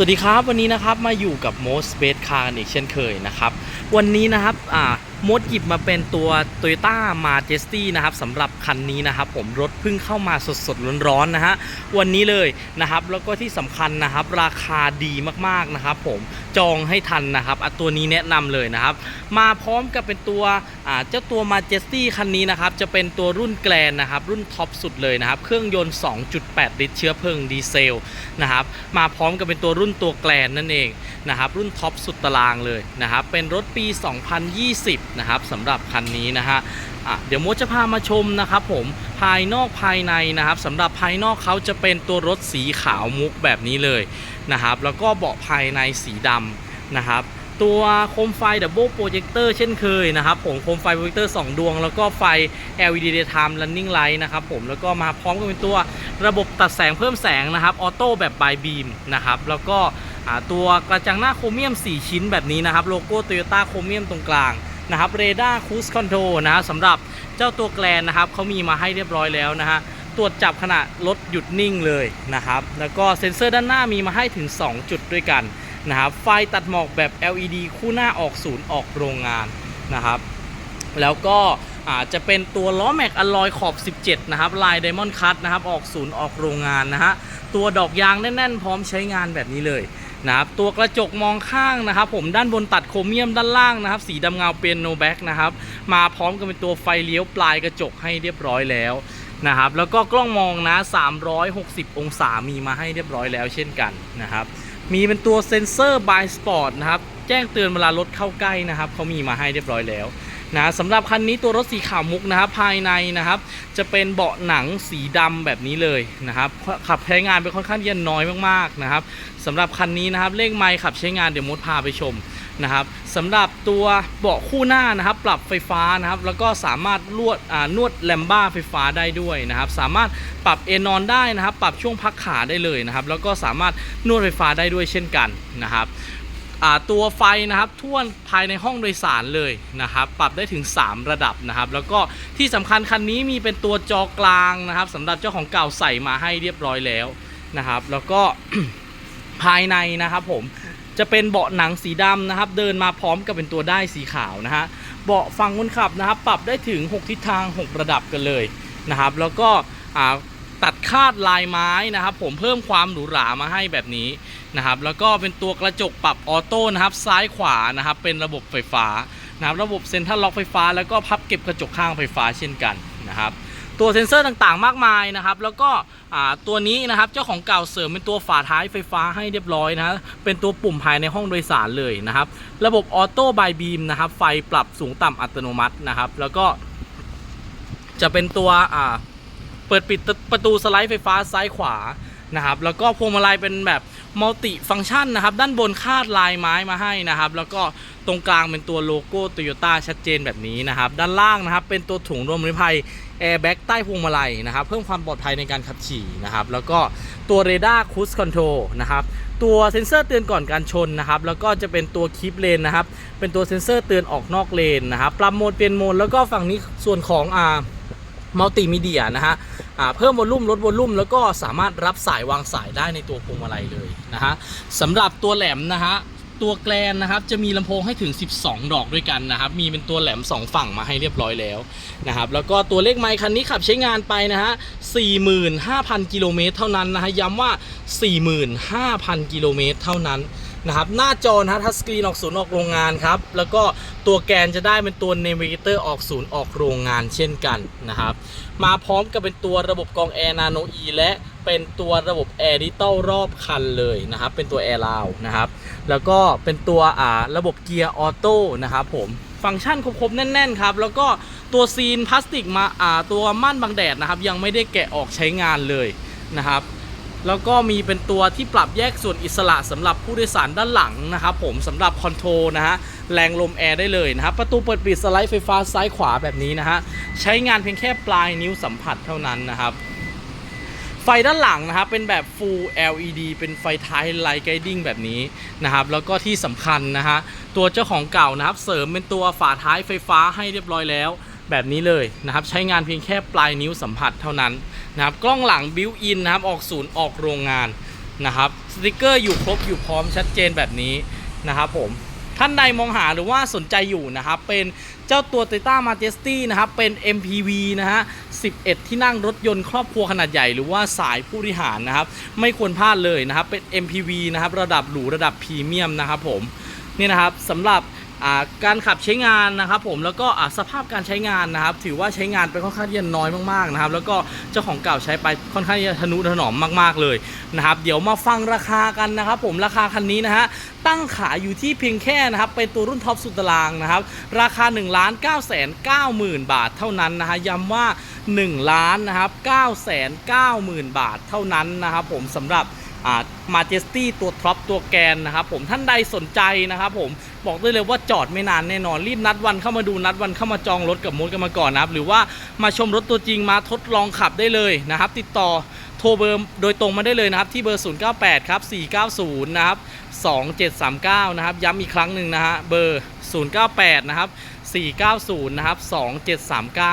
สวัสดีครับวันนี้นะครับมาอยู่กับ Most space Car กันอีกเช่นเคยนะครับ วันนี้นะครับอ่า มดหยิบมาเป็นตัว Toyota Majesty นะครับสำหรับคันนี้นะครับผมรถเพิ่งเข้ามาสดๆร้อนๆนะฮะวันนี้เลยนะครับแล้วก็ที่สำคัญนะครับราคาดีมากๆนะครับผมจองให้ทันนะครับอะตัวนี้แนะนำเลยนะครับมาพร้อมกับเป็นตัวเจ้าตัว Majesty คันนี้นะครับจะเป็นตัวรุ่นแกลนนะครับรุ่นท็อปสุดเลยนะครับเครื่องยนต์ 2.8 ลิตรเชื้อเพลิงดีเซลนะครับมาพร้อมกับเป็นตัวรุ่นตัวแกลนนั่นเองนะครับรุ่นท็อปสุดตารางเลยนะครับเป็นรถปี 2020นะครับสำหรับคันนี้นะฮะเดี๋ยวโมดจะพามาชมนะครับผมภายนอกภายในนะครับสำหรับภายนอกเขาจะเป็นตัวรถสีขาวมุกแบบนี้เลยนะครับแล้วก็เบาะภายในสีดำนะครับตัวโคมไฟดับเบิลโปรเจคเตอร์เช่นเคยนะครับผมโคมไฟโปรเจคเตอร์ 2 ดวง แล้วก็ไฟ LED daytime running light นะครับผมแล้วก็มาพร้อมกับเป็นตัวระบบตัดแสงเพิ่มแสงนะครับออโต้แบบบายบีมนะครับแล้วก็ตัวกระจังหน้าโครเมียม 4 ชิ้นแบบนี้นะครับโลโก้โตโยต้าโครเมียมตรงกลาง นะครับเรดาร์คูสคอนโทรนะสำหรับเจ้าตัวแกลนนะครับเขามีมาให้เรียบร้อยแล้วนะฮะตรวจจับขณะรถหยุดนิ่งเลยนะครับ แล้วก็เซ็นเซอร์ด้านหน้ามีมาให้ถึง 2 จุดด้วยกันนะครับไฟตัดหมอกแบบ LED คู่หน้าออกศูนย์ออกโรงงานนะครับ แล้วก็อาจจะเป็นตัวล้อแม็กอลลอยขอบ 17 นะครับ ลายไดมอนด์คัตนะครับ ออกศูนย์ออกโรงงานนะฮะ ตัวดอกยางแน่น ๆ พร้อมใช้งานแบบนี้เลย นะครับตัวกระจกมองข้างนะครับ ผมด้านบนตัดโครเมียมด้านล่างนะครับ สีดำเงาเป็นโนแบ็กนะครับ มาพร้อมกับเป็นตัวไฟเลี้ยวปลายกระจกให้เรียบร้อยแล้วนะครับแล้วก็กล้องมองนะ 360 องศามีมาให้เรียบร้อยแล้วเช่นกันนะครับ มีเป็นตัวเซ็นเซอร์ by Sport นะครับ แจ้งเตือนเวลารถเข้าใกล้นะครับเขามีมาให้เรียบร้อยแล้ว นะสำหรับคันนี้ตัวรถสีขาวมุกนะครับภายในนะครับ จะเป็นเบาะหนังสีดำแบบนี้เลยนะครับขับใช้งานไปค่อนข้างเย็นน้อยมากๆนะครับสำหรับคันนี้นะครับเลขไมค์ขับใช้งานเดี๋ยวมดพาไปชมนะครับสำหรับตัวเบาะคู่หน้านะครับ ปรับไฟฟ้านะครับแล้วก็สามารถลวดนวดแลมบ้าไฟฟ้าได้ด้วยนะครับ สามารถปรับเอนอนได้นะครับ ปรับช่วงพักขาได้เลยนะครับ แล้วก็สามารถนวดไฟฟ้าได้ด้วยเช่นกันนะครับ ตัวไฟนะครับท่วนภายในห้องโดยสารเลยนะครับ ปรับได้ถึง 3 ระดับนะครับ แล้วก็ที่สำคัญคันนี้มีเป็นตัวจอกลางนะครับสำหรับเจ้าของเก่าใส่มาให้เรียบร้อยแล้วนะครับ แล้วก็ภายในนะครับผมจะเป็นเบาะหนังสีดำนะครับ เดินมาพร้อมกับเป็นตัวได้สีขาวนะฮะเบาะฝั่งคนขับนะครับ ปรับได้ถึง 6 ทิศทาง 6 ระดับกันเลยนะครับ แล้วก็อ่า ตัดคาดลายไม้นะครับ ผมเพิ่มความหรูหรามาให้แบบนี้นะครับ แล้วก็เป็นตัวกระจกปรับออโต้นะครับ ซ้ายขวานะครับ เป็นระบบไฟฟ้านะครับ ระบบเซ็นทรัลล็อกไฟฟ้า แล้วก็พับเก็บกระจกข้างไฟฟ้าเช่นกันนะครับ ตัวเซ็นเซอร์ต่างๆ มากมายนะครับ แล้วก็อ่าตัวนี้นะครับเจ้าของเก่าเสริมเป็นตัวฝาท้ายไฟฟ้าให้เรียบร้อยนะฮะเป็นตัวปุ่มภายในห้องโดยสารเลยนะครับ ระบบออโต้บายบีมนะครับ ไฟปรับสูงต่ำอัตโนมัตินะครับ แล้วก็จะเป็นตัวอ่า เปิดปิดประตูสไลด์ไฟฟ้าซ้ายขวานะครับแล้วก็พวงมาลัยเป็นแบบมัลติฟัง c t ชันนะครับ ด้านบนคาดลายไม้มาให้นะครับ แล้วก็ตรงกลางเป็นตัวโลโก้โตโยต้าชัดเจนแบบนี้นะครับ ด้านล่างนะครับ เป็นตัวถุงลมนิรภัยแอร์แบ็กใต้พวงมาลัยนะครับ เพิ่มความปลอดภัยในการขับขี่นะครับ แล้วก็ตัวเรดาร์คูสคอนโทรลนะครับ ตัวเซ็นเซอร์เตือนก่อนการชนนะครับ แล้วก็จะเป็นตัวคีปเลนนะครับ เป็นตัวเซ็นเซอร์เตือนออกนอกเลนนะครับ ปรับโหมดเปลี่ยนโหมด แล้วก็ฝั่งนี้ส่วนของอ่า มัลติมีเดียนะฮะอ่าเพิ่มวอลลุ่มลดวอลลุ่มแล้วก็สามารถรับสายวางสายได้ในตัวพวงมาลัยเลยนะฮะสำหรับตัวแหลมนะฮะตัวแกลนนะครับจะมีลำโพงให้ถึง 12 ดอกด้วยกันนะครับ มีเป็นตัวแหลม 2 ฝั่งมาให้เรียบร้อยแล้วนะครับแล้วก็ตัวเลขไมค์คันนี้ขับใช้งานไปนะฮะ 45,000 กิโลเมตรเท่านั้นนะฮะย้ำว่า 45,000 กิโลเมตรเท่านั้น นะครับหน้าจอนะฮะทัชสกรีนออกศูนย์ออกโรงงานครับ แล้วก็ตัวแกนจะได้เป็นตัว Navigator ออกศูนย์ออกโรงงานเช่นกันนะครับ มาพร้อมกับเป็นตัวระบบกองแอร์นาโนอีและเป็นตัวระบบแอร์ดิจิตอลรอบคันเลยนะครับ เป็นตัวแอร์ลาวนะครับ แล้วก็เป็นตัวอ่าระบบเกียร์ออโต้นะครับผมฟังก์ชันครบๆแน่น ๆ ครับ แล้วก็ตัวซีนพลาสติกมาอ่าตัวม่านบังแดดนะครับ ยังไม่ได้แกะออกใช้งานเลยนะครับ แล้วก็มีเป็นตัวที่ปรับแยกส่วนอิสระสำหรับผู้โดยสารด้านหลังนะครับผมสำหรับคอนโทรลนะฮะแรงลมแอร์ได้เลยนะครับประตูเปิดปิดสไลด์ไฟฟ้าซ้ายขวาแบบนี้นะฮะใช้งานเพียงแค่ปลายนิ้วสัมผัสเท่านั้นนะครับไฟด้านหลังนะครับเป็นแบบ Full LED เป็นไฟท้ายไลท์ไกดิ้งแบบนี้นะครับแล้วก็ที่สำคัญนะฮะตัวเจ้าของเก่านะครับเสริมเป็นตัวฝาท้ายไฟฟ้าให้เรียบร้อยแล้ว แบบนี้เลยนะครับ ใช้งานเพียงแค่ปลายนิ้วสัมผัสเท่านั้นนะครับ กล้องหลังบิวอินนะครับ ออกศูนย์ออกโรงงานนะครับสติกเกอร์อยู่ครบอยู่พร้อมชัดเจนแบบนี้นะครับผมท่านใดมองหาหรือว่าสนใจอยู่นะครับ เป็นเจ้าตัว Toyota Majesty นะครับ เป็น MPV นะฮะ 11 ที่นั่งรถยนต์ครอบครัวขนาดใหญ่หรือว่าสายผู้บริหารนะครับ ไม่ควรพลาดเลยนะครับ เป็น MPV นะครับ ระดับหรูระดับพรีเมียมนะครับผม นี่นะครับสำหรับ การขับใช้งานนะครับผมแล้วก็สภาพการใช้งานนะครับ ถือว่าใช้งานไปค่อนข้างที่จะน้อยมากๆนะครับ แล้วก็เจ้าของเก่าใช้ไปค่อนข้างที่จะทนุถนอมมากๆเลยนะครับ เดี๋ยวมาฟังราคากันนะครับผมราคาคันนี้นะฮะตั้งขายอยู่ที่เพียงแค่นะครับเป็นตัวรุ่นท็อปสุดตารางนะครับ ราคา1ล้าน9 9 0 0 0 0 บาทเท่านั้นนะฮะย้ำว่า1ล้านนะครับ9 9 0 0 0 0 บาทเท่านั้นนะครับผมสำหรับมาเจสตี้ตัวท็อปตัวแกนนะครับผมท่านใดสนใจนะครับผม บอกได้เลยว่าจอดไม่นานแน่นอน รีบนัดวันเข้ามาดูนัดวันเข้ามาจองรถกับมดกันมาก่อนนะครับหรือว่ามาชมรถตัวจริงมาทดลองขับได้เลยนะครับ ติดต่อโทรเบอร์โดยตรงมาได้เลยนะครับ ที่เบอร์ 098 ครับ 490 นะครับ 2739 นะครับ ย้ำอีกครั้งหนึ่งนะฮะเบอร์ 098 นะครับ 490 นะครับ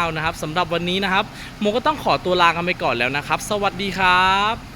2739 นะครับสำหรับวันนี้นะครับโมก็ต้องขอตัวลากันไปก่อนแล้วนะครับ สวัสดีครับ